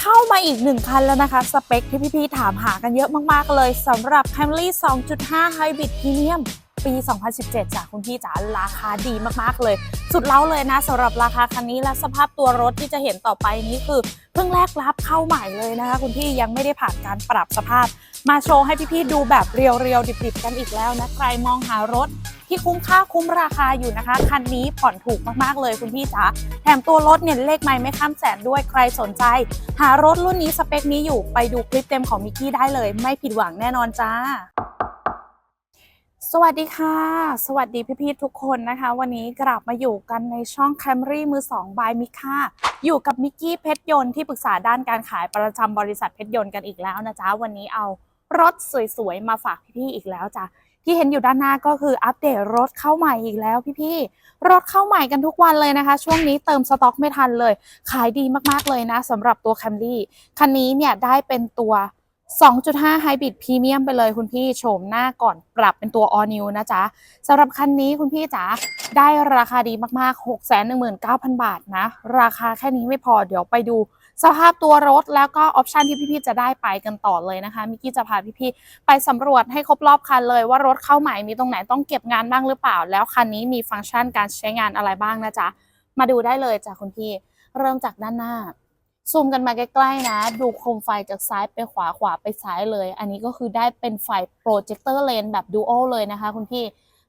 เข้ามาอีกหนึ่งคันแล้วนะคะ สเปคที่พี่ๆถามหากันเยอะมากๆเลยสำหรับ Camry 2.5 Hybrid Premium ปี 2017จากคุณพี่จ๋าราคาดีมากๆเลย สุดเล้าเลยนะสำหรับราคาคันนี้และสภาพตัวรถที่จะเห็นต่อไปนี้คือเพิ่งแรกรับเข้าใหม่เลยนะคะ คุณพี่ยังไม่ได้ผ่านการปรับสภาพ มาโชว์ให้พี่ๆดูแบบเรียวๆดิบๆกันอีกแล้วนะใครมองหารถ ที่คุ้มค่าคุ้มราคาอยู่นะคะ คันนี้ผ่อนถูกมากๆเลยคุณพี่จ๋าแถมตัวรถเนี่ยเลขไม่ไม่ข้ามแสนด้วยใครสนใจ หารถรุ่นนี้สเปคนี้อยู่ไปดูคลิปเต็มของมิกกี้ได้เลย ไม่ผิดหวังแน่นอนจ้าสวัสดีค่ะ สวัสดีพี่ๆทุกคนนะคะ วันนี้กลับมาอยู่กันในช่อง Camry มือ2 by มิค่าอยู่กับมิกกี้เพชรยนต์ที่ปรึกษาด้านการขายประจำบริษัทเพชรยนต์กันอีกแล้วนะจ๊ะ วันนี้เอารถสวยๆ มาฝากพี่ๆอีกแล้วจ้ะ ที่เห็นอยู่ด้านหน้าก็คืออัปเดตรถเข้าใหม่อีกแล้วพี่ๆ รถเข้าใหม่กันทุกวันเลยนะคะ ช่วงนี้เติมสต็อกไม่ทันเลย ขายดีมากๆเลยนะสำหรับตัว Camry คันนี้เนี่ยได้เป็นตัว 2.5 Hybrid Premium ไปเลยคุณพี่โฉมหน้าก่อนปรับเป็นตัว All New นะจ๊ะสำหรับคันนี้คุณพี่จ๋าได้ราคาดีมากๆ 619,000 บาทนะ ราคาแค่นี้ไม่พอเดี๋ยวไปดู สภาพตัวรถแล้วก็ออปชันที่พี่ๆจะได้ไปกันต่อเลยนะคะมิกกี้จะพาพี่ๆไปสำรวจให้ครบรอบคันเลย ว่ารถเข้าใหม่มีตรงไหนต้องเก็บงานบ้างหรือเปล่า แล้วคันนี้มีฟังก์ชันการใช้งานอะไรบ้างนะจ๊ะมาดูได้เลยจ้ะคุณพี่เริ่มจากด้านหน้าซูมกันมาใกล้ๆนะ ดูโคมไฟจากซ้ายไปขวาขวาไปซ้ายเลย อันนี้ก็คือได้เป็นไฟโปรเจคเตอร์เลนแบบดูโอเลยนะคะ คุณพี่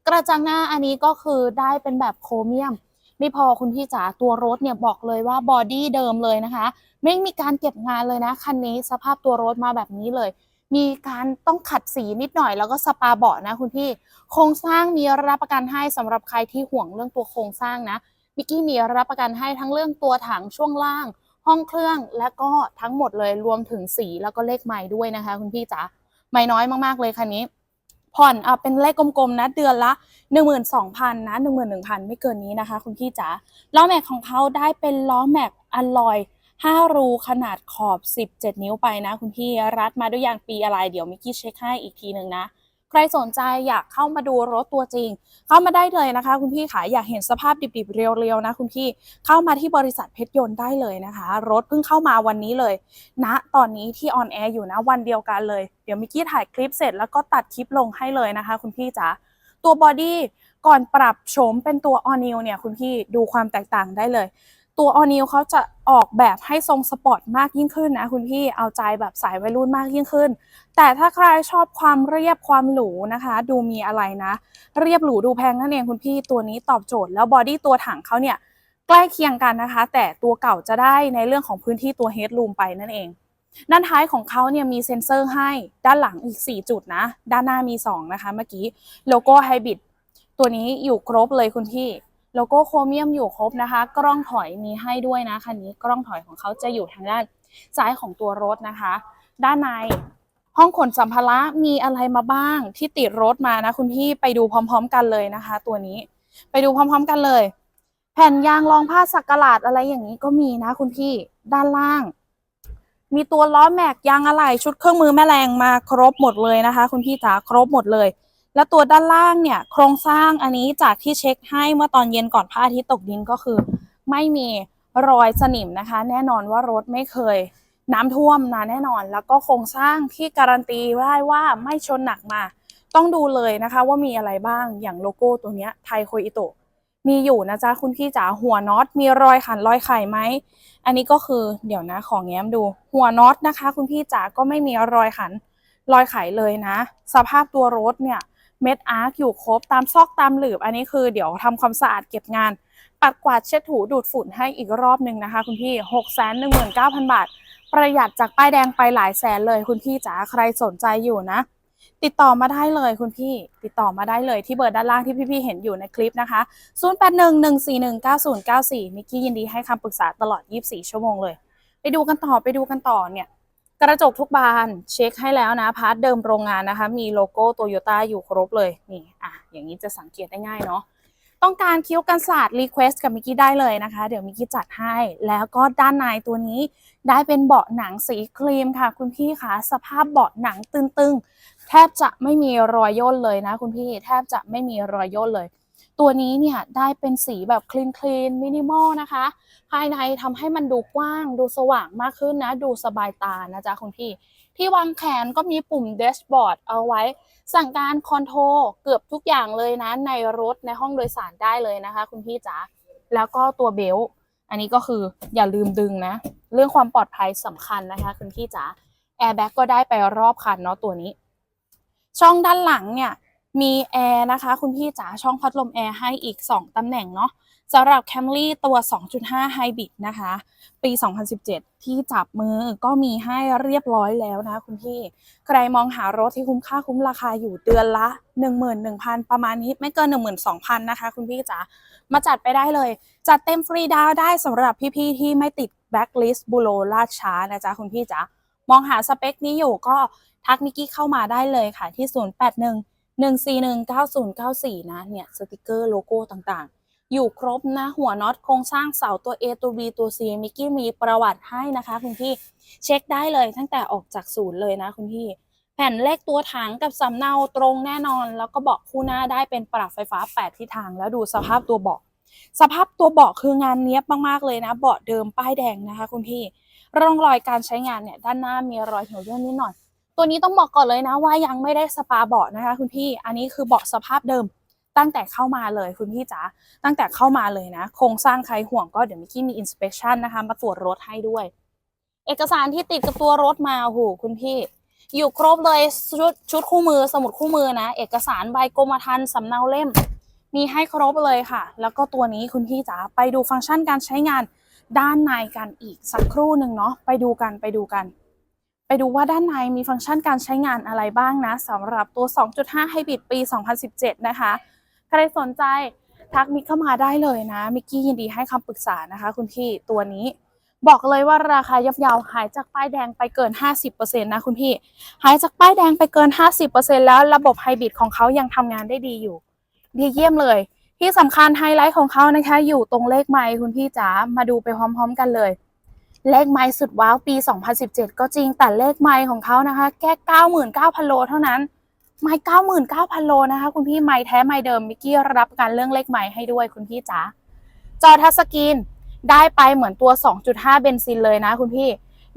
กระจังหน้าอันนี้ก็คือได้เป็นแบบโครเมียม ไม่พอคุณพี่จ๋าตัวรถเนี่ยบอกเลยว่าบอดี้เดิมเลยนะคะ ไม่มีการเก็บงานเลยนะคันนี้สภาพตัวรถมาแบบนี้เลย มีการต้องขัดสีนิดหน่อยแล้วก็สปาเบาะนะคุณพี่โครงสร้างมีรับประกันให้สำหรับใครที่ห่วงเรื่องตัวโครงสร้างนะมิกกี้มีรับประกันให้ทั้งเรื่องตัวถังช่วงล่าง ห้องเครื่องและก็ทั้งหมดเลยรวมถึงสีแล้วก็เลขไม้ด้วยนะคะ คุณพี่จ๋าไม่น้อยมากๆเลยคันนี้ ผ่อนอ่าเป็นเลขกลมๆนะเดือนละ 12,000นะ11,000 ไม่เกินนี้นะคะ คุณพี่จ๋าล้อแม็กของเขาได้เป็นล้อแม็กอัลลอย5 รูขนาดขอบ 17 นิ้วไปนะ คุณพี่รัดมาด้วยยางปีอะไร เดี๋ยวมิกกี้เช็คให้อีกทีหนึ่งนะ ใครสนใจอยากเข้ามาดูรถตัวจริง เข้ามาได้เลยนะคะ คุณพี่ขาอยากเห็นสภาพดิบๆเรียวๆนะคุณพี่เข้ามาที่บริษัทเพชรยนต์ได้เลยนะคะ รถเพิ่งเข้ามาวันนี้เลยณนะตอนนี้ที่ออนแอร์อยู่นะวันเดียวกันเลย เดี๋ยวมิกกี้ถ่ายคลิปเสร็จแล้วก็ตัดคลิปลงให้เลยนะคะ คุณพี่จ๋าตัวบอดี้ก่อนปรับโฉมเป็นตัวออนิวเนี่ยคุณพี่ดูความแตกต่างได้เลย ตัวออนิวเขาจะออกแบบให้ทรงสปอร์ตมากยิ่งขึ้นนะคุณพี่เอาใจแบบสายวัยรุ่นมากยิ่งขึ้น แต่ถ้าใครชอบความเรียบความหรูนะคะ ดูมีอะไรนะ เรียบหรูดูแพงนั่นเองคุณพี่ตัวนี้ตอบโจทย์แล้วบอดี้ตัวถังเขาเนี่ยใกล้เคียงกันนะคะ แต่ตัวเก่าจะได้ในเรื่องของพื้นที่ตัวเฮดรูมไปนั่นเองด้านท้ายของเขาเนี่ยมีเซ็นเซอร์ให้ด้านหลังอีก 4 จุดนะ ด้านหน้ามี 2 นะคะเมื่อกี้ โลโก้ไฮบริดตัวนี้อยู่ครบเลยคุณพี่ โลโก้โครเมียมอยู่ครบนะคะ กล้องถอยมีให้ด้วยนะคันนี้กล้องถอยของเขาจะอยู่ทางด้านซ้ายของตัวรถนะคะ ด้านในห้องขนสัมภาระมีอะไรมาบ้างที่ติดรถมานะคุณพี่ไปดูพร้อม ๆ กันเลยนะคะ ตัวนี้ไปดูพร้อม ๆ กันเลย แผ่นยางรองผ้าสักกะหลาดอะไรอย่างนี้ก็มีนะคุณพี่ด้านล่าง มีตัวล้อแม็กยางอะไหล่ชุดเครื่องมือแม่แรงมาครบหมดเลยนะคะ คุณพี่จ๋าครบหมดเลย แล้วตัวด้านล่างเนี่ย โครงสร้างอันนี้จากที่เช็คให้เมื่อตอนเย็นก่อนพระอาทิตย์ตกดินก็คือ ไม่มีรอยสนิมนะคะ แน่นอนว่ารถไม่เคยน้ำท่วมนะแน่นอน แล้วก็โครงสร้างที่การันตีได้ว่าไม่ชนหนักมา ต้องดูเลยนะคะว่ามีอะไรบ้างอย่างโลโก้ตัวเนี้ยไทโคอิโตะมีอยู่นะจ๊ะคุณพี่จ๋าหัวน็อตมีรอยขันรอยไข่ไหมอันนี้ก็คือเดี๋ยวนะของแง้มดู หัวน็อตนะคะ คุณพี่จ๋าก็ไม่มีรอยขันรอยไขเลยนะ สภาพตัวรถเนี่ย เม็ดอาร์คอยู่ครบตามซอกตามหลืบ อันนี้คือเดี๋ยวทำความสะอาดเก็บงานปัดกวาดเช็ดถูดูดฝุ่นให้อีกรอบหนึ่งนะคะ คุณพี่ 6 1 9 0 0 0 บาท ประหยัดจากป้ายแดงไปหลายแสนเลยคุณพี่จ๋าใครสนใจอยู่นะ ติดต่อมาได้เลยคุณพี่ ติดต่อมาได้เลยที่เบอร์ด้านล่างที่พี่ๆเห็นอยู่ในคลิปนะคะ 0811419094 มิกกี้ยินดีให้คำปรึกษาตลอด 24 ชั่วโมงเลย ไปดูกันต่อไปดูกันต่อเนี่ย กระจกทุกบานเช็คให้แล้วนะพาร์ทเดิมโรงงานนะคะ มีโลโก้โตโยต้าอยู่ครบเลยนี่อะอย่างนี้จะสังเกตได้ง่ายเนาะต้องการคิ้วกันศาสตร์รีเควสกับมิกกี้ได้เลยนะคะ เดี๋ยวมิกกี้จัดให้ แล้วก็ด้านในตัวนี้ได้เป็นเบาะหนังสีครีมค่ะ คุณพี่คะสภาพเบาะหนังตึงๆ แทบจะไม่มีรอยย่นเลยนะ คุณพี่แทบจะไม่มีรอยย่นเลย ตัวนี้เนี่ยได้เป็นสีแบบคลีนคลีนมินิมอลนะคะ ภายในทำให้มันดูกว้าง ดูสว่างมากขึ้นนะ ดูสบายตานะจ๊ะคุณพี่ ที่วางแขนก็มีปุ่มแดชบอร์ดเอาไว้ สั่งการคอนโทรลเกือบทุกอย่างเลยนะ ในรถในห้องโดยสารได้เลยนะคะ คุณพี่จ๋าแล้วก็ตัวเบลต์อันนี้ก็คืออย่าลืมดึงนะ เรื่องความปลอดภัยสำคัญนะคะ คุณพี่จ๋าแอร์แบ็กก็ได้ไปรอบคันเนาะตัวนี้ ช่องด้านหลังเนี่ย มีแอร์นะคะ คุณพี่จ๋าช่องพัดลมแอร์ให้อีก 2 ตำแหน่งเนาะสำหรับ Camry ตัว 2.5 Hybrid นะคะ ปี 2017 ที่จับมือก็มีให้เรียบร้อยแล้วนะคุณพี่ ใครมองหารถที่คุ้มค่าคุ้มราคาอยู่เดือนละ 11,000 ประมาณนี้ไม่เกิน 12,000 นะคะคุณพี่จ๋ามาจัดไปได้เลย จัดเต็มฟรีดาวได้สำหรับพี่ๆ ที่ไม่ติดแบ็คลิสต์บุโรลาดช้านะจ๊ะคุณพี่จ๋ามองหาสเปคนี้อยู่ก็ทักนิกกี้เข้ามาได้เลยค่ะที่ 081 1419094 นะ เนี่ย สติกเกอร์โลโก้ต่างๆ อยู่ครบนะ หัวน็อตโครงสร้างเสาตัว A ตัว B ตัว C มิกกี้มีประวัติให้นะคะ คุณพี่ เช็คได้เลยตั้งแต่ออกจากศูนย์เลยนะ คุณพี่ แผ่นเลขตัวถังกับสำเนาตรงแน่นอน แล้วก็เบาะคู่หน้าได้เป็นปรับไฟฟ้า 8 ทิศทาง แล้วดูสภาพตัวเบาะ สภาพตัวเบาะคืองานเนี้ยบมากๆเลยนะ เบาะเดิมป้ายแดงนะคะ คุณพี่ ร่องรอยการใช้งานเนี่ยด้านหน้ามีรอยเหี่ยวย่นนิดหน่อย ตัวนี้ต้องบอกก่อนเลยนะว่ายังไม่ได้สปาเบาะนะคะ คุณพี่อันนี้คือเบาะสภาพเดิมตั้งแต่เข้ามาเลยคุณพี่จ๋าตั้งแต่เข้ามาเลยนะ โครงสร้างใครห่วงก็เดี๋ยวมิกกี้มีอินสเป t ชันนะคะ มาตรวจรถให้ด้วย เอกสารที่ติดกับตัวรถมาโอ้โหคุณพี่ อยู่ครบเลยชุดชุดคู่มือสมุดคู่มือนะ เอกสารใบกรมธรรม์สำเนาเล่ม มีให้ครบเลยค่ะ แล้วก็ตัวนี้คุณพี่จ๋าไปดูฟังก์ชันการใช้งานด้านในกันอีกสักครู่หนึ่งเนาะไปดูกันไปดูกัน ไปดูว่าด้านในมีฟังก์ชันการใช้งานอะไรบ้างนะสำหรับตัว 2.5 Hybrid ปี 2017 นะคะ ใครสนใจทักมิกเข้ามาได้เลยนะ มิกกี้ยินดีให้คำปรึกษานะคะ คุณพี่ตัวนี้ บอกเลยว่าราคายับเยาวหายจากป้ายแดงไปเกิน 50%นะคุณพี่ หายจากป้ายแดงไปเกิน 50%แล้วระบบไฮบริดของเขายังทำงานได้ดีอยู่ ดีเยี่ยมเลย ที่สำคัญไฮไลท์ของเขานะคะ อยู่ตรงเลขไมค์คุณพี่จ๋ามาดูไปพร้อม ๆ กันเลย เลขไมค์สุดว้าวปี 2017 ก็จริงแต่เลขไมค์ของเขานะคะ แค่ 99,000 โลเท่านั้น ไมค์99,000 โลนะคะ คุณพี่ไมค์แท้ไมค์เดิมมิกกี้รับกันเรื่องเลขไมค์ให้ด้วยคุณพี่จ๋าจอทัชสกรีนได้ไปเหมือนตัว 2.5 เบนซินเลยนะคุณพี่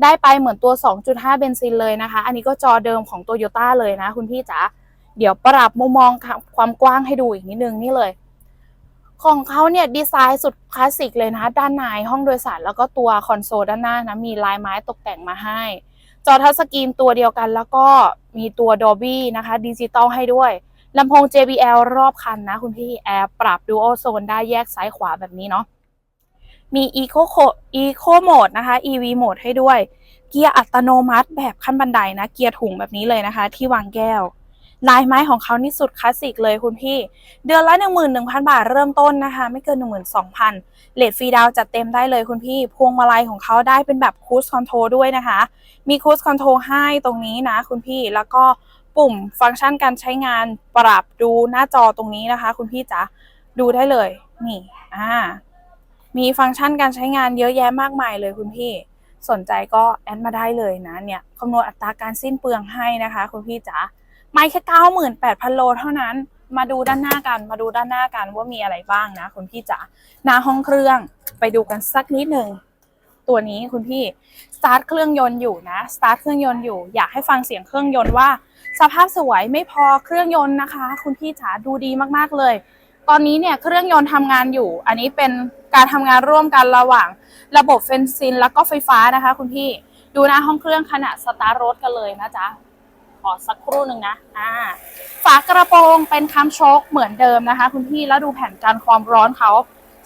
ได้ไปเหมือนตัว 2.5 เบนซินเลยนะคะ อันนี้ก็จอเดิมของโตโยต้าเลยนะคุณพี่จ๋าเดี๋ยวปรับมุมมองความกว้างให้ดูอีกนิดนึงนี่เลย ของเขาเนี่ยดีไซน์สุดคลาสสิกเลยนะด้านในห้องโดยสารแล้วก็ตัวคอนโซลด้านหน้านะมีลายไม้ตกแต่งมาให้ จอทัชสกรีนตัวเดียวกัน แล้วก็มีตัว Dolby นะคะดิจิตอลให้ด้วยลำโพง JBL รอบคันนะคุณพี่แอร์ปรับ Dual Zone ได้แยกซ้ายขวาแบบนี้เนาะมี Eco Eco Mode นะคะ EV Mode ให้ด้วย เกียร์อัตโนมัติแบบขั้นบันไดนะ เกียร์ถุงแบบนี้เลยนะคะ ที่วางแก้ว ลายไม้ของเขานี่สุดคลาสสิกเลยคุณพี่ เดือนละ 11,000 บาทเริ่มต้นนะคะ ไม่เกิน 12,000เลทฟรีดาวจัดเต็มได้เลยคุณพี่ พวงมาลัยของเขาได้เป็นแบบคูสคอนโทรด้วยนะคะ มีคูสคอนโทรให้ตรงนี้นะคุณพี่แล้วก็ปุ่มฟังก์ชันการใช้งานปรับดูหน้าจอตรงนี้นะคะ คุณพี่จ๋าดูได้เลย นี่อ่ามีฟังก์ชันการใช้งานเยอะแยะมากมายเลยคุณพี่สนใจก็แอดมาได้เลยนะเนี่ยคำนวณอัตราการสิ้นเปลืองให้นะคะ คุณพี่จ๋า ไม่แค่เก้าหมื่นแปดพันโลเท่านั้น มาดูด้านหน้ากัน มาดูด้านหน้ากันว่ามีอะไรบ้างนะคุณพี่จ๋าหน้าห้องเครื่องไปดูกันสักนิดหนึ่งตัวนี้คุณพี่สตาร์ทเครื่องยนต์อยู่นะสตาร์ทเครื่องยนต์อยู่ อยากให้ฟังเสียงเครื่องยนต์ว่า สภาพสวยไม่พอเครื่องยนต์นะคะ คุณพี่จ๋าดูดีมากๆเลย ตอนนี้เนี่ยเครื่องยนต์ทำงานอยู่ อันนี้เป็นการทำงานร่วมกันระหว่าง ระบบเฟนซิน แล้วก็ไฟฟ้านะคะ คุณพี่ดูน้าห้องเครื่องขณะสตาร์ทรถกันเลยนะจ๊ะ อสักครู่หนึ่งนะอ่าฝากระโปรงเป็นคำโชคเหมือนเดิมนะคะ คุณพี่แล้วดูแผ่นกันความร้อนเขา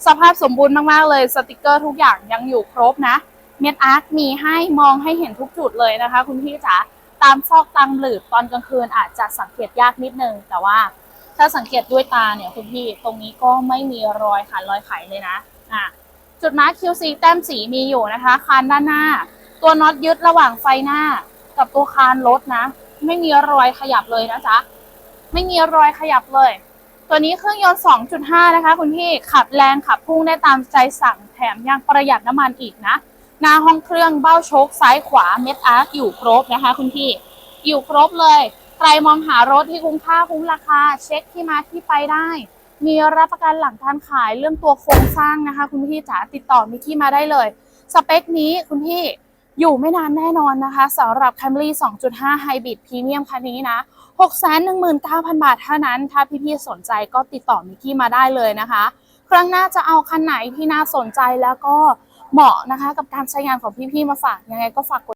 สภาพสมบูรณ์มากๆเลยสติกเกอร์ทุกอย่างยังอยู่ครบนะ เม็ดอาร์ตมีให้มองให้เห็นทุกจุดเลยนะคะ คุณพี่จ๋าตามซอกตามหลืบตอนกลางคืนอาจจะสังเกตยากนิดนึง แต่ว่าถ้าสังเกตด้วยตาเนี่ยคุณพี่ตรงนี้ก็ไม่มีรอยขันรอยไขเลยนะอะจุดมาร์ค QC แต้มสีมีอยู่นะคะ คานด้านหน้า ตัวน็อตยึดระหว่างไฟหน้า กับตัวคานรถนะ ไม่มีรอยขยับเลยนะจ๊ะ ไม่มีรอยขยับเลย ตัวนี้เครื่องยนต์ 2.5 นะคะ คุณพี่ขับแรงขับพุ่งได้ตามใจสั่งแถมยังประหยัดน้ำมันอีกนะ หน้าห้องเครื่องเบ้าโชคซ้ายขวาเม็ดอาร์คอยู่ครบนะคะ คุณพี่อยู่ครบเลย ใครมองหารถที่คุ้มค่าคุ้มราคา เช็คที่มาที่ไปได้ มีรับประกันหลังการขายเรื่องตัวโครงสร้างนะคะ คุณพี่จ๋าติดต่อมิกกี้มาได้เลย สเปคนี้คุณพี่ อยู่ไม่นานแน่นอนนะคะสำหรับ Camry 2.5 Hybrid Premium คันนี้นะ 619,000 บาทเท่านั้น ถ้าพี่ๆสนใจก็ติดต่อมิกกี้มาได้เลยนะคะ ครั้งหน้าจะเอาคันไหนที่น่าสนใจแล้วก็เหมาะนะคะ กับการใช้งานของพี่ๆมาฝากยังไงก็ฝากกด